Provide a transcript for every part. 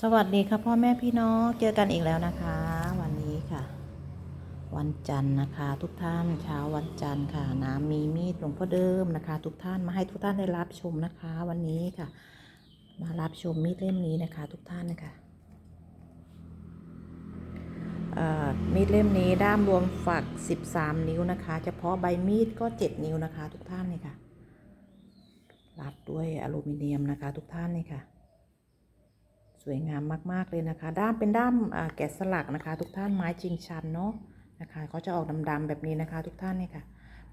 สวัสดีค่ะพ่อแม่พี่น้องเจอกันอีกแล้วนะคะ วันนี้ค่ะ วันจันทร์นะคะ ทุกท่านเช้าวันจันทร์ค่ะ น้ำมีมีดหลวงพ่อเดิมนะคะ ทุกท่านมาให้ทุกท่านได้รับชมนะคะ วันนี้ค่ะ มารับชมมีดเล่มนี้นะคะ ทุกท่านนะคะเอ่อมีดเล่มนี้ด้ามรวมฝัก 13 นิ้วนะคะ เฉพาะใบมีดก็ 7 นิ้วนะคะ ทุกท่านเลยค่ะรัดด้วยอลูมิเนียมนะคะ ทุกท่านนี่ค่ะ สวยงามมากๆเลยนะคะ ด้ามเป็นด้ามแกะสลักนะคะ ทุกท่านไม้จริงชันเนาะนะคะเขาจะออกดำๆแบบนี้นะคะ ทุกท่านนี่ค่ะ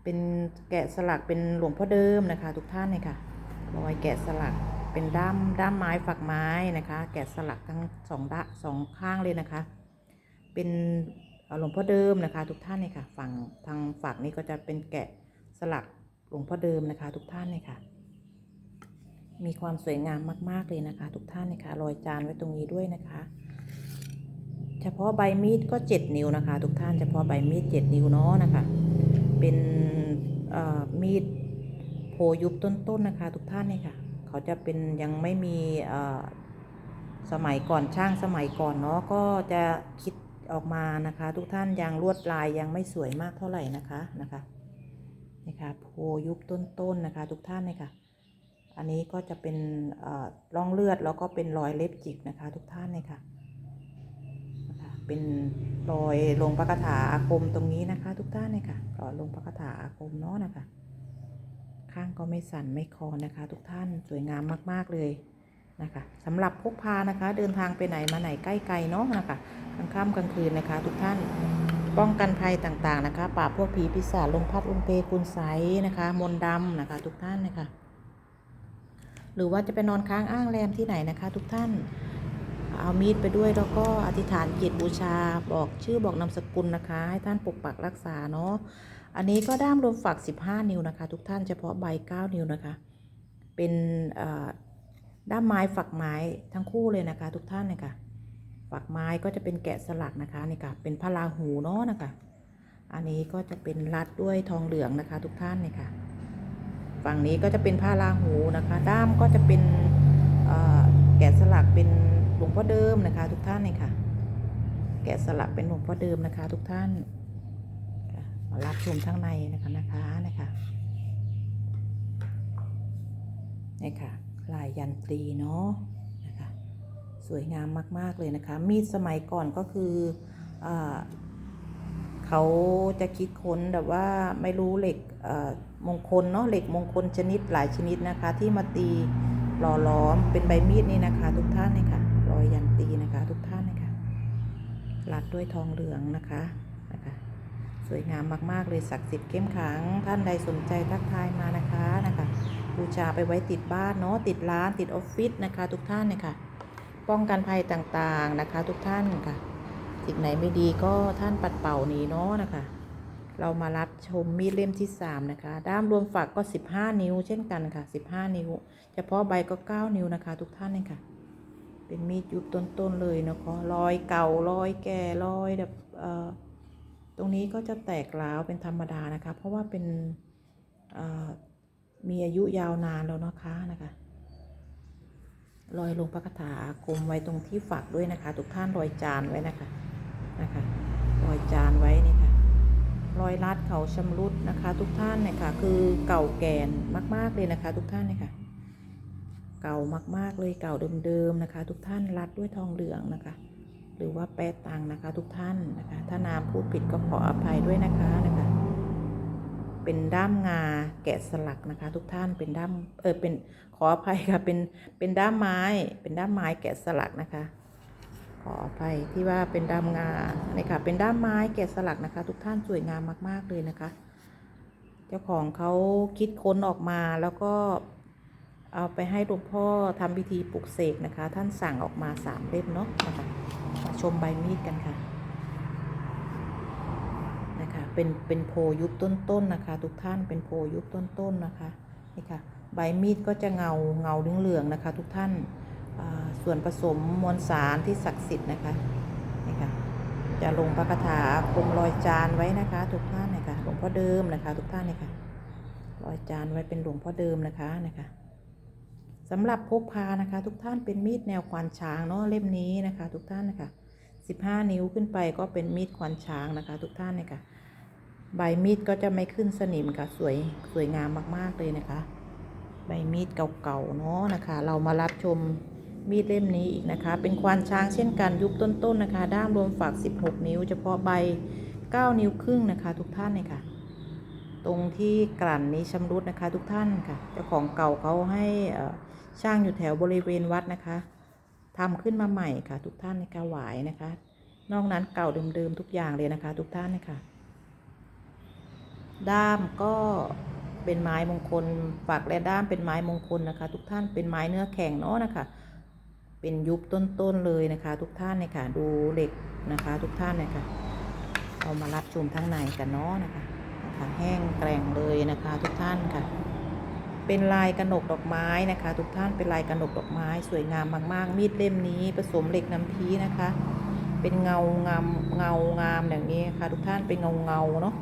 เป็นแกะสลักเป็นหลวงพ่อเดิมนะคะ ทุกท่านนี่ค่ะรอยแกะสลักเป็นด้ามด้ามไม้ฝักไม้นะคะ แกะสลักทั้งสองด้าสองข้างเลยนะคะ เป็นหลวงพ่อเดิมนะคะ ทุกท่านนี่ค่ะ ฝั่งทางฝักนี้ก็จะเป็นแกะสลักหลวงพ่อเดิมนะคะ ทุกท่านนี่ค่ะ มีความสวยงามมากๆเลยนะคะ ทุกท่านนะคะรอยจานไว้ตรงนี้ด้วยนะคะ เฉพาะใบมีดก็ 7 นิ้วนะคะ ทุกท่านเฉพาะใบมีด 7 นิ้วเนาะนะคะ เป็นเอ่อมีดโพยุบต้นๆนะคะ ทุกท่านนี่ค่ะ เขาจะเป็นยังไม่มีเออสมัยก่อนช่างสมัยก่อนเนาะก็จะคิดออกมานะคะ ทุกท่านยังลวดลายยังไม่สวยมากเท่าไหร่นะคะนะคะนี่ค่ะโพยุบต้นๆนะคะ ทุกท่านนี่ค่ะ อันนี้ก็จะเป็นล่อร่องเลือดแล้วก็เป็นรอยเล็บจิกนะคะ ทุกท่านเลยค่ะนะคะเป็นรอยลงพระคาถาอาคมตรงนี้นะคะ ทุกท่านเลยค่ะรอยลงพระคาถาอาคมเนาะนะคะ ข้างก็ไม่สั่นไม่คลอนนะคะ ทุกท่านสวยงามมาก ๆเลยนะคะสำหรับพกพานะคะ เดินทางไปไหนมาไหนใกล้ไกลเนาะนะคะกลางค่ำกลางคืนนะคะ ทุกท่านป้องกันภัยต่างๆนะคะปราบพวกผีปีศาจลมพัดลมเพคุณไสนะคะ มนต์ดำนะคะ ทุกท่านนะคะ หรือว่าจะไปนอนค้างอ้างแรมที่ไหนนะคะ ทุกท่าน เอามีดไปด้วยแล้วก็อธิษฐานจิตบูชาบอกชื่อบอกนามสกุลนะคะ ให้ท่านปกปักรักษาเนาะอันนี้ก็ด้ามรวมฝัก 15 นิ้วนะคะ ทุกท่านเฉพาะใบ 9 นิ้วนะคะ เป็นด้ามไม้ฝักไม้ทั้งคู่เลยนะคะ ทุกท่านเลยค่ะฝักไม้ก็จะเป็นแกะสลักนะคะนี่ค่ะเป็นพระราหูเนาะนะคะ อันนี้ก็จะเป็นรัดด้วยทองเหลืองนะคะ ทุกท่านนี่ค่ะ ฝั่งนี้ก็จะเป็นผ้าราหูนะคะ ด้ามก็จะเป็นแกะสลักเป็นหลวงพ่อเดิมนะคะ ทุกท่านนี่ค่ะ แกะสลักเป็นหลวงพ่อเดิมนะคะ ทุกท่านมารับชมข้างในนะคะนะคะนะคะนี่ค่ะลายยันตรีเนาะนะคะสวยงามมาก ๆ เลยนะคะ มีดสมัยก่อนก็คืออเขาจะคิดค้นแบบว่าไม่รู้เหล็ก มงคลเนาะเหล็กมงคลชนิดหลายชนิดนะคะ ที่มาตีหล่อล้อมเป็นใบมีดนี่นะคะ ทุกท่านนี่ค่ะรอยยันตีนะคะ ทุกท่านนี่ค่ะรัดด้วยทองเหลืองนะคะนะคะ สวยงามมากๆเลยศักดิ์สิทธิ์เข้มขัง ท่านใดสนใจทักทายมานะคะนะคะบูชาไปไว้ติดบ้านเนาะติดร้านติดออฟฟิศนะคะ ทุกท่านเนี่ยค่ะป้องกันภัยต่างๆนะคะ ทุกท่านค่ะสิ่งไหนไม่ดีก็ท่านปัดเป่าหนีเนาะนะคะ เรามารับชมมีดเล่มที่ 3 นะคะ ด้ามรวมฝักก็ 15 นิ้ว เช่นกันค่ะ 15 นิ้ว เฉพาะใบก็ 9 นิ้วนะคะ ทุกท่านเลยค่ะ เป็นมีดยุบต้นๆเลยนะคะรอยเก่ารอยแก่รอยแบบเอ่อตรงนี้ก็จะแตกร้าวเป็นธรรมดานะคะ เพราะว่าเป็นเอ่อมีอายุยาวนานแล้วนะคะนะคะรอยลงพระคาถาคมไว้ตรงที่ฝักด้วยนะคะ ทุกท่านรอยจานไว้นะคะนะคะรอยจานไว้นี่ อยลัดเขาชำรุดนะคะ ทุกท่านเนี่ยค่ะคือเก่าแก่นมาก ๆเลยนะคะ ทุกท่านเนี่ยค่ะเก่ามาก ๆ เลยเก่าเดิมๆนะคะ ทุกท่านรัดด้วยทองเหลืองนะคะ หรือว่าแปะตังนะคะ ทุกท่านนะคะ ถ้านามพูดผิดก็ขออภัยด้วยนะคะนะคะ เป็นด้ามงาแกะสลักนะคะ ทุกท่านเป็นด้ามเออเป็นขออภัยค่ะเป็นเป็นด้ามไม้ เป็นด้ามไม้แกะสลักนะคะ ขออภัยที่ว่าเป็นด้ามงานี่ค่ะ เป็นด้ามไม้แกะสลักนะคะ ทุกท่านสวยงามมาก ๆ เลยนะคะ เจ้าของเขาคิดค้นออกมาแล้วก็เอาไปให้หลวงพ่อทำพิธีปลุกเสกนะคะ ท่านสั่งออกมาสามเล่มเนาะนะคะมาชมใบมีดกันค่ะนะคะเป็นเป็นโพยุบต้นๆนะคะ ทุกท่านเป็นโพยุบต้นๆนะคะนี่ค่ะ ใบมีดก็จะเงาเงาเหลืองๆนะคะ ทุกท่าน ส่วนผสมมวลสารที่ศักดิ์สิทธิ์นะคะนี่ค่ะจะลงพระคาถาคมรอยจานไว้นะคะ ทุกท่านนะคะหลวงพ่อเดิมนะคะ ทุกท่านนะคะรอยจานไว้เป็นหลวงพ่อเดิมนะคะนะคะสำหรับพกพานะคะ ทุกท่านเป็นมีดแนวควานช้างเนาะเล่มนี้นะคะ ทุกท่านนะคะ15 นิ้วขึ้นไปก็เป็นมีดควานช้างนะคะ ทุกท่านนะคะใบมีดก็จะไม่ขึ้นสนิมค่ะสวยสวยงามมากๆเลยนะคะ ใบมีดเก่าๆเนาะนะคะ เรามารับชม มีดเล่มนี้อีกนะคะ เป็นควานช้างเช่นกันยุคต้นๆนะคะ ด้ามรวมฝัก 16 นิ้ว เฉพาะใบ 9 นิ้วครึ่งนะคะ ทุกท่านเลยค่ะ ตรงที่กลั่นนี้ชำรุดนะคะ ทุกท่านค่ะ เจ้าของเก่าเขาให้ช่างอยู่แถวบริเวณวัดนะคะทำขึ้นมาใหม่ค่ะ ทุกท่านในกาหวายนะคะ นอกนั้นเก่าเดิมๆทุกอย่างเลยนะคะ ทุกท่านนะคะด้ามก็เป็นไม้มงคลฝักและด้ามเป็นไม้มงคลนะคะ ทุกท่านเป็นไม้เนื้อแข็งเนาะนะคะ เป็นยุคต้นๆเลยนะคะ ทุกท่านเนี่ยค่ะดูเหล็กนะคะ ทุกท่านเนี่ยค่ะเอามารับชมทั้งในกันเนาะนะคะนะคะแห้งแกร่งเลยนะคะ ทุกท่านค่ะ เป็นลายกระหนกดอกไม้นะคะ ทุกท่านเป็นลายกระหนกดอกไม้สวยงามมากๆ มีดเล่มนี้ผสมเหล็กน้ำพีนะคะ เป็นเงางามเงางามอย่างนี้ค่ะ ทุกท่านเป็นเงาเงาเนาะ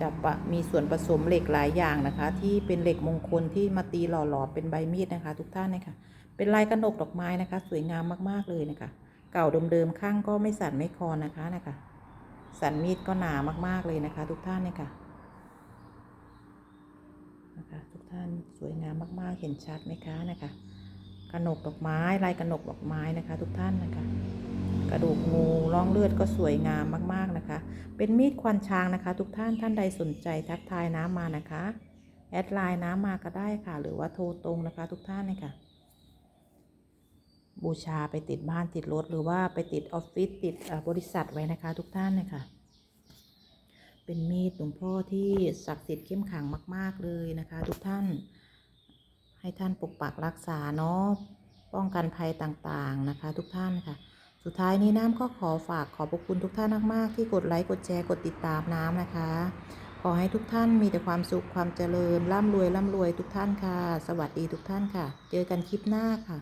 จะมีส่วนผสมเหล็กหลายอย่างนะคะ ที่เป็นเหล็กมงคลที่มาตีหล่อๆเป็นใบมีดนะคะ ทุกท่านนะคะเป็นลายกระหนกดอกไม้นะคะ สวยงามมากๆเลยนะคะ เก่าเดิมๆข้างก็ไม่สั่นไม่คลอนนะคะนะคะ สันมีดก็หนามากๆเลยนะคะ ทุกท่านเนี่ยค่ะนะคะ ทุกท่านสวยงามมากๆเห็นชัดไหมคะนะคะกระหนกดอกไม้ลายกระหนกดอกไม้นะคะ ทุกท่านนะคะ ระดูกงูร่องเลือดก็สวยงามมากๆนะคะ เป็นมีดควันช้างนะคะ ทุกท่านท่านใดสนใจทักทายน้ำมานะคะ แอดไลน์น้ำมาก็ได้ค่ะ หรือว่าโทรตรงนะคะ ทุกท่านเนี่ยค่ะ บูชาไปติดบ้านติดรถหรือว่าไปติดออฟฟิศติดบริษัทไว้นะคะ ทุกท่านนะคะเป็นมีดหลวงพ่อที่ศักดิ์สิทธิ์เข้มขังมาก ๆเลยนะคะ ทุกท่าน ให้ท่านปกปักรักษาเนาะป้องกันภัยต่างๆนะคะ ทุกท่านค่ะ สุดท้ายนี้น้ำก็ขอฝากขอบพระคุณทุกท่านมาก ๆ ที่กดไลค์ กดแชร์ กดติดตามน้ำนะคะ ขอให้ทุกท่านมีแต่ความสุขความเจริญ ร่ำรวยร่ำรวยทุกท่านค่ะ สวัสดีทุกท่านค่ะ เจอกันคลิปหน้าค่ะ